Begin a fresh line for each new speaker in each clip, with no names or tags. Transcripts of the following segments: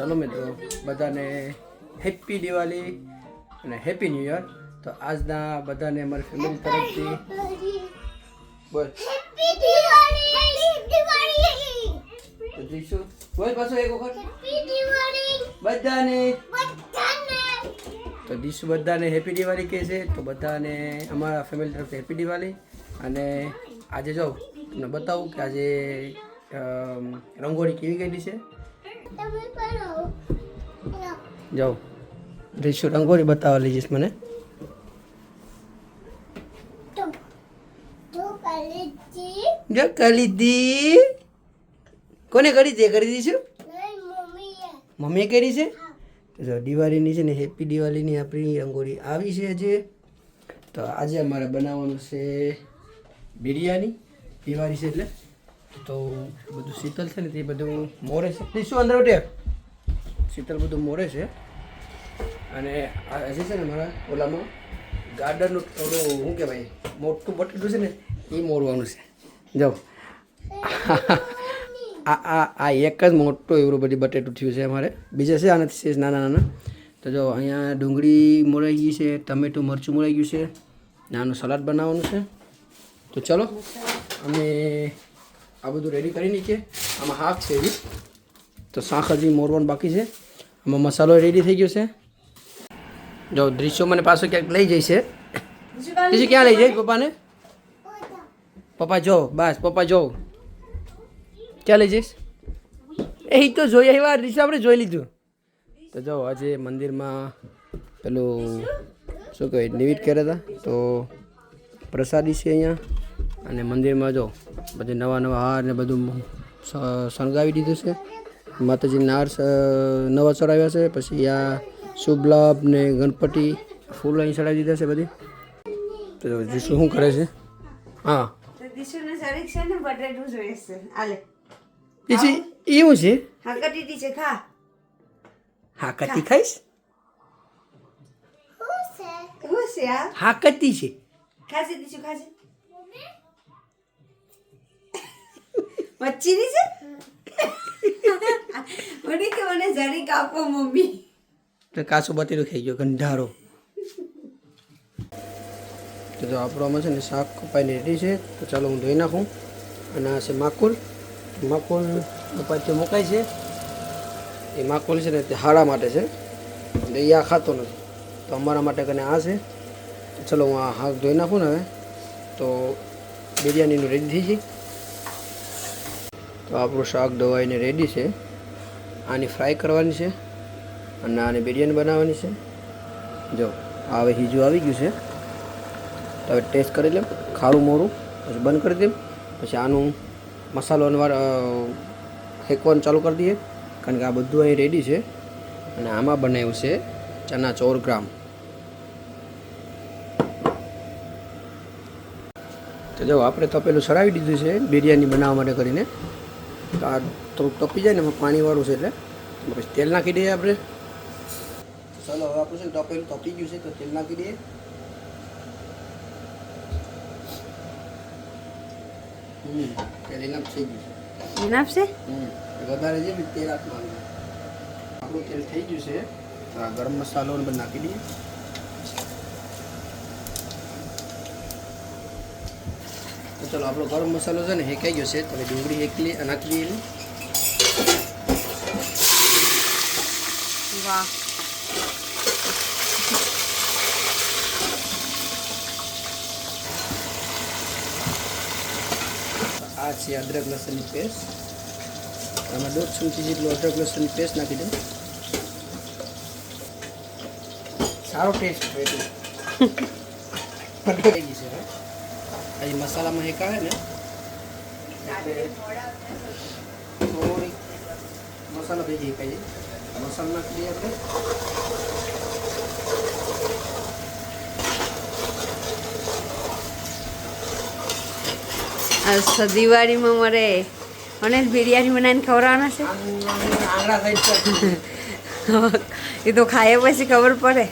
ચાલો મિત્રો બધાને હેપી દિવાળી અને હેપી ન્યૂ યર તો આજના બધાને અમારી ફેમિલી તરફથી બોલ જઈશું બોલ પાછો એક વખત. બધાને. તો દીશુ બધાને હેપી દિવાળી કહે છે. તો બધાને અમારા ફેમિલી તરફથી હેપી દિવાળી. અને આજે જો તમને બતાવું કે આજે રંગોળી કેવી ગયેલી છે. જાઓ. રીશુ રંગોળી બતાવવા લઈ જઈશ મને. જો કરી દી. કોને કરી દે કરી
દીશું મમ્મીએ.
કરી છે? જો દિવાળીની છે ને હેપી દિવાળીની આપણી રંગોળી આવી છે આજે. તો આજે અમારે બનાવવાનું છે બિરયાની. દિવાળી છે એટલે? તો બધું શીતલ છે ને તે બધું મોરે છે. શું અંદર ઉઠે શીતલ બધું મોરે છે. અને હજી છે ને મારા ઓલામાં ગાર્ડનનું થોડું શું કહેવાય, મોટું બટેટું છે ને, એ મોરવાનું છે. જાઓ. આ આ આ એક જ મોટું એવું બધી બટેટું થયું છે અમારે. બીજા છે આનાથી છે નાના નાના. તો જો અહીંયા ડુંગળી મોરાઈ ગઈ છે, ટમેટું, મરચું મોરાઈ ગયું છે. નાનું સલાડ બનાવવાનું છે. તો ચલો, અમે આ બધું રેડી કરી નાખીએ આમાં હાફ છે એવી. તો શાક હજી મોરવાનું બાકી છે. આમાં મસાલો રેડી થઈ ગયો છે. જો દ્રશ્યો મને પાછો ક્યાંક લઈ જાય છે. દૃશ્ય ક્યાં લઈ જાય પપ્પાને? પપ્પા જો બસ પપ્પા જો. ક્યાં લઈ જઈશ? એ તો જોઈ આવ્યા દૃશ્ય આપણે જોઈ લીધું. તો જો આજે મંદિરમાં પેલું શું કહેવાય નિવેદ કર્યા હતા. તો પ્રસાદી છે અહીંયા. અને મંદિરમાં જો બધે નવા નવા હાર ને બધું શણગાવી દીધું છે. માતાજીના હાર નવા ચડાવ્યા છે. પછી આ શુભલાભ ને ગણપતિ ફૂલ અહીં ચડાવી દીધા છે બધી. તો જીસુ શું કરે છે? હા. પછી એવું છે?
હા કટી છે ખા.
હા કતી ખાઈશ?
હાકતી છે?
ખાશે દિશુ ખાશે મચ્છીની છે મને કે મને જરી કાપો મમ્મી.
તો કાચું બટેરું ખાઈ ગયો, ગંધારો. તો જો આપણો આમાં છે ને શાક કપાઈને રેડી છે, તો ચાલો હું ધોઈ નાખું. અને આ છે માકુલ માકુલ કપાઈ મુકાય છે. એ માકુલ છે ને તે હાડા માટે છે. એટલે એ આ ખાતો નથી. તો અમારા માટે કને આ છે. ચલો હું આ હાક ધોઈ નાખું ને હવે. તો બિરયાનીનું રેડી થઈ જાય તો આપણું શાક ધોવાઈને રેડી છે. આની ફ્રાય કરવાની છે અને આની બિરયાની બનાવવાની છે. જો હવે હીજું આવી ગયું છે. તો હવે ટેસ્ટ કરી લેમ, ખારું મોરું, પછી બંધ કરી દેમ. પછી આનું મસાલો વાર ફેંકવાનું ચાલુ કરી દઈએ. કારણ કે આ બધું અહીં રેડી છે. અને આમાં બનાવ્યું છે ચના ચોર ગ્રામ. તો જો, આપણે તપેલું પેલું સરાવી દીધું છે બિરયાની બનાવવા માટે કરીને. આ થોડુંક તપી જાય ને એમાં પાણીવાળું છે એટલે. પછી તેલ નાખી દઈએ આપણે. ચાલો હવે આપણું છે તપેલું તપી ગયું છે તો તેલ નાખી દઈએ. હમ તેલ એના થઈ ગયું છે.
આપશે
હમ વધારે છે તેલ આપવાનું. આપણું તેલ થઈ ગયું છે. ગરમ મસાલો ને બધું નાખી દઈએ. તો ચલો આપણો ગરમ મસાલો છે ને હેકાઈ ગયો છે. તો હવે ડુંગળી હેકલી નાખી દઈએ
વાહ.
આ છે અદરક લસણની પેસ્ટ. આમાં દોઢ ચમચી જેટલું અદરક લસણની પેસ્ટ નાખી દઉં. સારો ટેસ્ટ થઈ ગઈ છે આજે મસાલામાં આવે ને થોડીક મસાલો ભેગી કઈ મસાલો નાખી દઈએ આપણે
આ દિવાળીમાં મારે અને બિરયાની બનાવીને ખવડાવવાના છે એ તો ખાય પછી ખબર પડે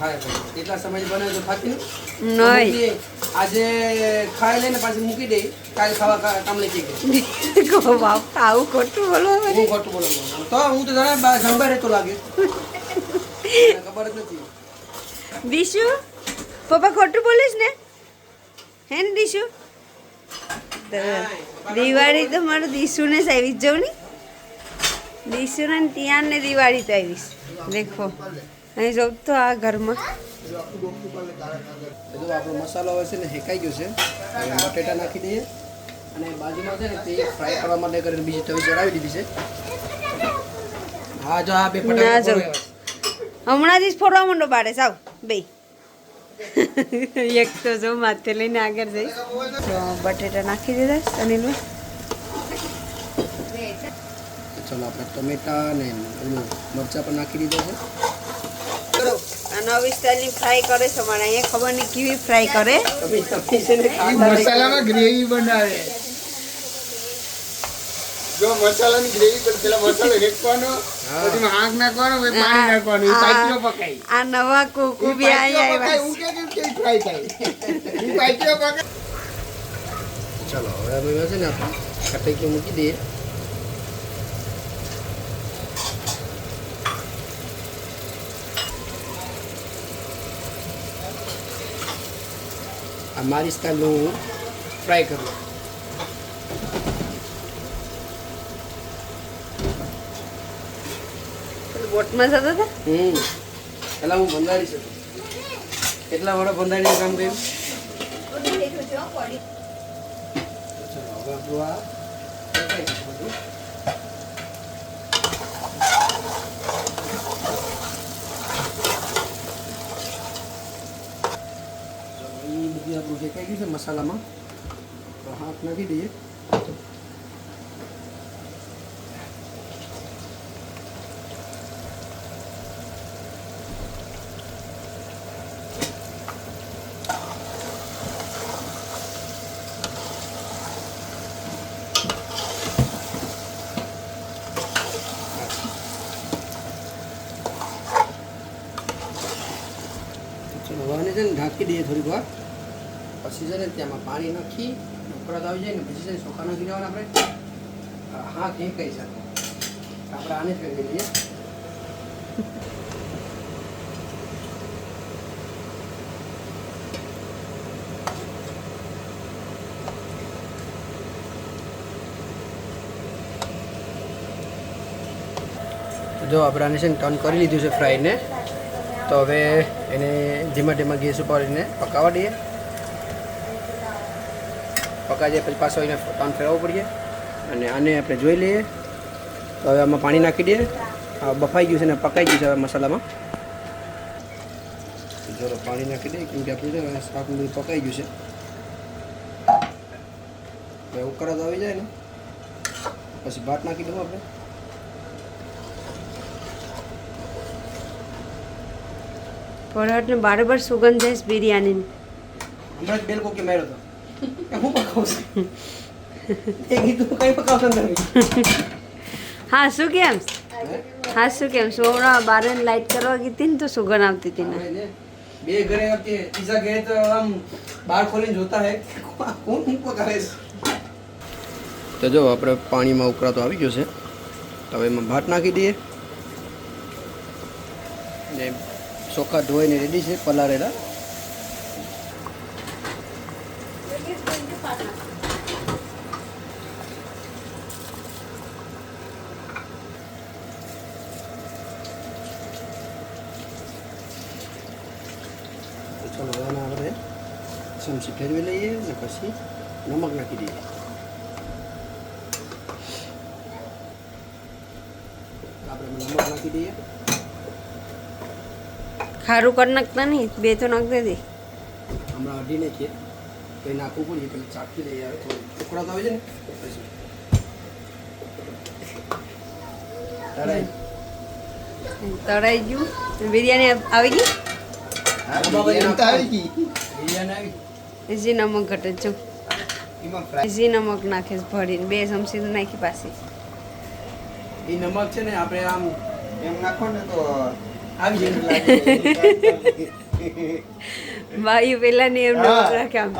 ખાય સમય તો ખાતી નહીં? આજે ખાઈ લઈને પાછી મૂકી દે. કાલે ખાવા કામ લઈ જઈ
કહો બાપ આવું ખોટું બોલવા
હું ખોટું બોલું? તો હું તો જાણે સંભાળ રહેતો લાગે. ખબર જ નથી.
દીશુ પપ્પા ખોટું બોલીશ ને? હે ને દીશુ? દિવાળી તો મારું દીશુને જ આવી જાઉં ને? દીશુને ને તિયાનને દિવાળી તો આવીશ દેખો. અહીં જાઉં તો આ ઘરમાં.
બધું આપણો મસાલો હોય છે ને હેકાઈ ગયો છે. બટેટા નાખી દઈએ. અને બાજુમાં છે ને તે ફ્રાય કરવા માટે કરીને બીજી તવી ચડાવી દીધી છે. હા જો આ બે
ના
જો
જાઉં. હમણાં જ ફોડવા માંડો બારે સાવ બે એક તો જો માથે લઈને આગળ જઈ. તો બટેટા નાખી દીધા અનિલભાઈ.
ચલો આપણે ટમેટા ને મરચાં પણ નાખી દીધા છે.
નવી સ્ટાઈલની ફ્રાય કરે છે મારે અહીંયા ખબર નહીં કેવી ફ્રાય કરે.
મસાલામાં ગ્રેવી બનાવે. જો મસાલાની ગ્રેવી પર પેલા મસાલો હેકવાનો
હા.
પછી આંખ નાખવાનો પછી પાણી નાખવાનું
આ નવા કોકુ બી અહીંયા આવ્યા
હું કે થાય.
ચલો હવે અમે છે ને આપણે કટાઈ મૂકી દઈએ. આ મારી સ્ટાઈલનું હું ફ્રાય કરું.
છે બોટમાં જતા હતા?
હમ. પેલા હું બંધાડી શકું કેટલા વર્ષ બંધાડીને કામ કર્યું? ચલો હવે આપણું આ શેકાઈ ગયું બધું. ચલો, ઈ બધી ગયું છે મસાલામાં. તો હાથ નાખી દઈએ. છે ને ઢાંકી દઈએ થોડીક વાર. પછી છે ને ત્યાંમાં પાણી નાખી ઉકળાટ આવી જાય ને પછી છે ને ચોખા નાખી આપણે. હા કંઈ કહી શકો. આપણે આને જ ફેરવી દઈએ જો આપણે આને છે ને ટર્ન કરી લીધું છે ફ્રાઈને તો હવે એને ધીમા ધીમા ગેસ ઉપર એને પકાવવા દઈએ. પકાવી જાય પછી પાછો એને ટર્ન ફેરવવો પડીએ. અને આને આપણે જોઈ લઈએ. તો હવે આમાં પાણી નાખી દઈએ. બફાઈ ગયું છે ને પકાઈ ગયું છે હવે મસાલામાં. જરો પાણી નાખી દઈએ કેમ કે આપણું છે શાક બધું પકાઈ ગયું છે. ઉકળાટ આવી જાય ને. પછી ભાત નાખી દઉં આપણે.
પરોઠ ને બરાબર સુગંધ જઈશ બિરયાનીની.
હમણાં જ બેલ કોકે માર્યો હતો હું પકાવશું એ કીધું કઈ પકાવશો ને તમે
હા શું કેમ
હા
શું કેમ સોમણા બારે લાઈટ કરવા ગીતી ને તો સુગંધ આવતી હતી ને
બે ઘરે આવતી બીજા ઘરે તો આમ બાર ખોલીને જોતા હે કોણ હું પકાવે તો જો આપણે પાણીમાં ઉકળાતો આવી ગયો છે તો હવે એમાં ભાત નાખી દઈએ ને ચોખા ધોઈને રેડી છે પલાળેલા ચલો આને આપણે ચમચી ફેરવી લઈએ ને પછી નમક નાખી દઈએ આપણે નમક નાખી દઈએ
ખારું કરી નાખતા નહીં બે તો નાખ દે
હમણાં અઢી નાખીએ તો નાખવું પડીએ પેલી ચાખી લઈએ ટુકડા તો આવે છે ને પછી તળાઈ.
તળાઈ ગયું બિરયાની આવી ગઈ
તો
હજી નમક ઘટે જો. નમક નાખીશ છે ભરીને બે ચમચી તો નાખી પાછી.
એ નમક છે ને આપણે આમ
એમ નાખો ને તો
આવી જાય.
ભાઈ પેલા ને એમ
નમક
રાખે આમ.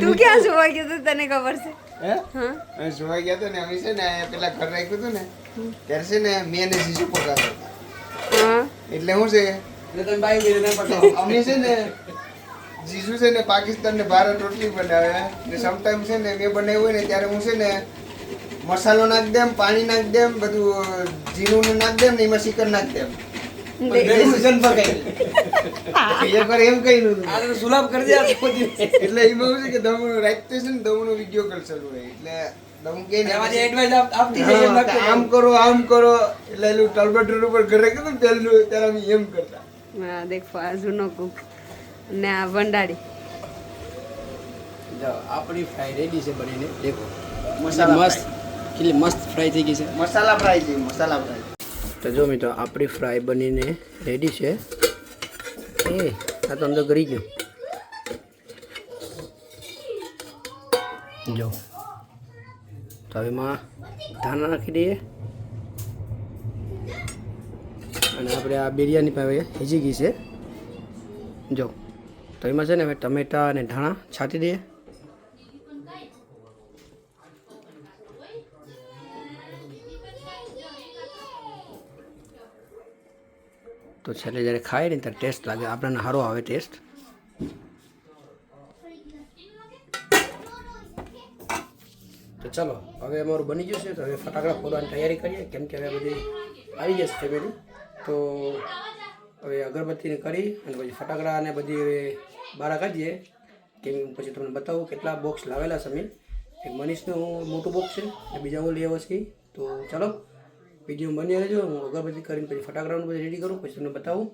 તું ક્યાં જોવા ગયો તો તને ખબર છે?
હે? સુવા ગયા હતા ને અમે છે ને પેલા ઘર રાખ્યું હતું ને ત્યારે છે ને મેં ને શીશુ પકાવતો
હા.
એટલે શું છે? અમે છે ને જીજુ છે ને પાકિસ્તાન ને ભારત રોટલી બનાવે ને સમટાઈમ છે ને મેં બનાવ્યું હોય ને ત્યારે હું છે ને મસાલો નાખ દેમ પાણી નાખ દેમ બધું જીરું નાખ દેમ ને એમાં શીકર નાખ દેમ. એટલે એમાં છે કે દમણ રાતે છે ને વીડિયો એટલે દમ આમ કરો આમ કરો. એટલે એલું ટર્બેટર ઉપર ઘરે કીધું ને તેલનું ત્યારે અમે એમ કરતા.
હા દેખો આ જૂનો કુક ને આ
વંડાળી. આપણી ફ્રાય રેડી છે બનીને દેખો.
મસાલા
મસ્ત કેટલી મસ્ત ફ્રાય થઈ ગઈ છે.
મસાલા ફ્રાય છે મસાલા ફ્રાય
તો જો મિત્રો આપણી ફ્રાય બનીને રેડી છે. એ આ તો અંદર કરી ગયું. જો. તો હવે એમાં ધાણા નાખી દઈએ. અને આપણે આ બિરયાની પણ હવે હીજી ગઈ છે. જો, તો એમાં છે ને હવે ટમેટા અને ધાણા છાંટી દઈએ. તો છેલ્લે જ્યારે ખાય ને ત્યારે ટેસ્ટ લાગે. આપણને સારો આવે ટેસ્ટ. તો ચલો, હવે અમારું બની ગયું છે. તો હવે ફટાકડા ફોડવાની તૈયારી કરીએ. કેમ કે હવે બધી આવી જશે ફેમિલી તો હવે અગરબત્તીને કરી અને પછી ફટાકડા અને બધી હવે બહાર કાઢીએ. કેમ પછી તમને બતાવું કેટલા બોક્સ લાવેલા છે અમે. એક મનીષનું મોટું બોક્સ છે અને બીજા હું લઈ છે તો ચાલો વીડિયો બની રહેજો, હું અગરબત્તી કરીને પછી ફટાકડાનું બધું રેડી કરું, પછી તમને બતાવું.